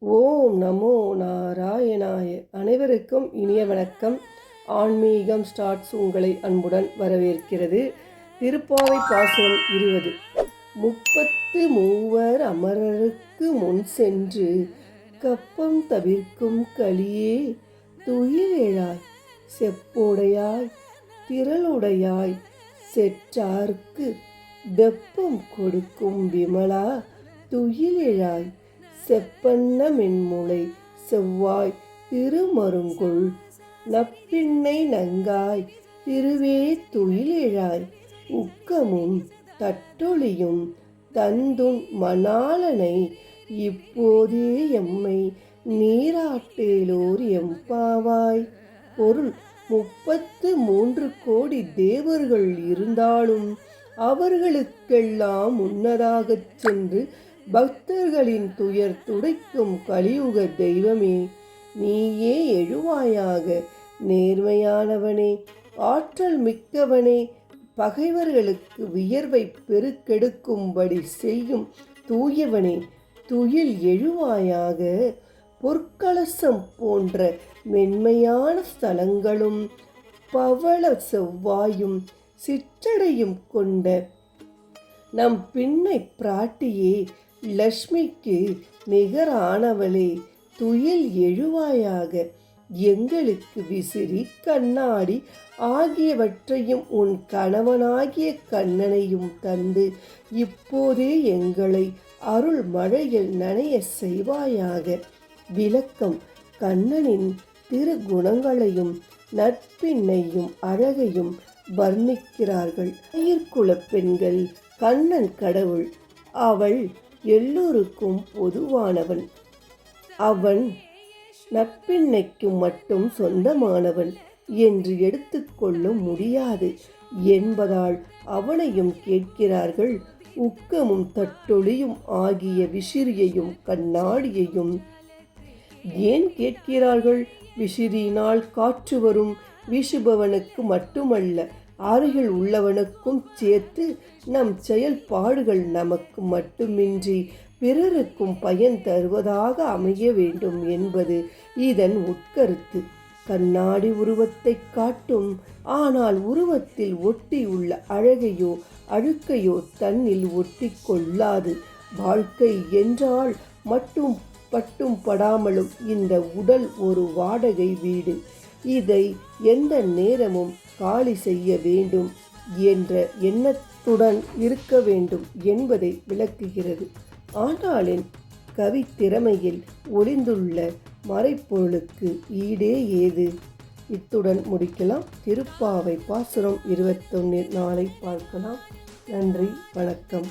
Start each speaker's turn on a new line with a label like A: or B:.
A: ஓம் நமோ நாராயணாய. அனைவருக்கும் இனிய வணக்கம். ஆன்மீகம் ஸ்டார்ட்ஸ் உங்களை அன்புடன் வரவேற்கிறது. திருப்பாவை பாசுரம் இருபது. முப்பத்து மூவர் அமரருக்கு முன் சென்று கப்பம் தவிர்க்கும் களியே துயிலேழாய் செப்போடையாய் திரளுடையாய் செற்றார்க்கு வெப்பம் கொடுக்கும் விமலா துயிலேழாய் செப்பன்ன மென்முளை செவ்வாய் திருமருங்குள் நப்பிண்ணை நங்காய் திருவே துயிலிழாய் உக்கமும் தட்டொளியும் தந்துன் மணாளனை இப்போதே எம்மை நீராட்டேலோர் எம்பாவாய். பொருள் முப்பத்து மூன்று கோடி தேவர்கள் இருந்தாலும் அவர்களுக்கெல்லாம் முன்னதாகச் சென்று பக்தர்களின் துயர் துடைக்கும் கலியுக தெய்வமே நீயே எழுவாயாக. நேர்மையானவனே ஆற்றல் மிக்கவனே பகைவர்களுக்கு வியர்வை பெருக்கெடுக்கும்படி செய்யும் தூயவனே துயில் எழுவாயாக. பொற்கலசம் போன்ற மென்மையான ஸ்தலங்களும் பவள செவ்வாயும் சிற்றடையும் கொண்ட நம் பின்னை பிராட்டியே லக்ஷ்மிக்கு நிகரானவளே துயில் எழுவாயாக. எங்களுக்கு விசிறி கண்ணாடி ஆகியவற்றையும் உன் கணவனாகிய கண்ணனையும் தந்து இப்போதே எங்களை அருள் மழையில் நனைய செய்வாயாக. விளக்கம் கண்ணனின் திருகுணங்களையும் நட்பின்னையும் அழகையும் வர்ணிக்கிறார்கள். உயிர்குலப் பெண்கள் கண்ணன் கடவுள் அவள் எல்லோருக்கும் பொதுவானவன். அவன் நட்பின்னைக்கு மட்டும் சொந்தமானவன் என்று எடுத்துக்கொள்ள முடியாது என்பதால் அவனையும் கேட்கிறார்கள். உக்கமும் தட்டொளியும் ஆகிய விசிறியையும் கண்ணாடியையும் ஏன் கேட்கிறார்கள்? விசிறியினால் காற்று வரும் வீசுபவனுக்கு மட்டுமல்ல அருகில் உள்ளவனுக்கும் சேர்த்து நம் செயல்பாடுகள் நமக்கு மட்டுமின்றி பிறருக்கும் பயன் தருவதாக அமைய வேண்டும் என்பது இதன் உட்கருத்து. கண்ணாடி உருவத்தை காட்டும் ஆனால் உருவத்தில் ஒட்டி உள்ள அழகையோ அழுக்கையோ தன்னில் ஒட்டி கொள்ளாது. வாழ்க்கை என்றால் மட்டும் பட்டும் படாமலும் இந்த உடல் ஒரு வாடகை வீடு. இதை எந்த நேரமும் காலி செய்ய வேண்டும் என்ற எண்ணத்துடன் இருக்க வேண்டும் என்பதை விளக்குகிறது. ஆண்டாளின் கவி திறமையில் ஒளிந்துள்ள மறைப்பொருளுக்கு ஈடே ஏது? இத்துடன் முடிக்கலாம். திருப்பாவை பாசுரம் இருபத்தொன்னில் நாளை பார்க்கலாம். நன்றி வணக்கம்.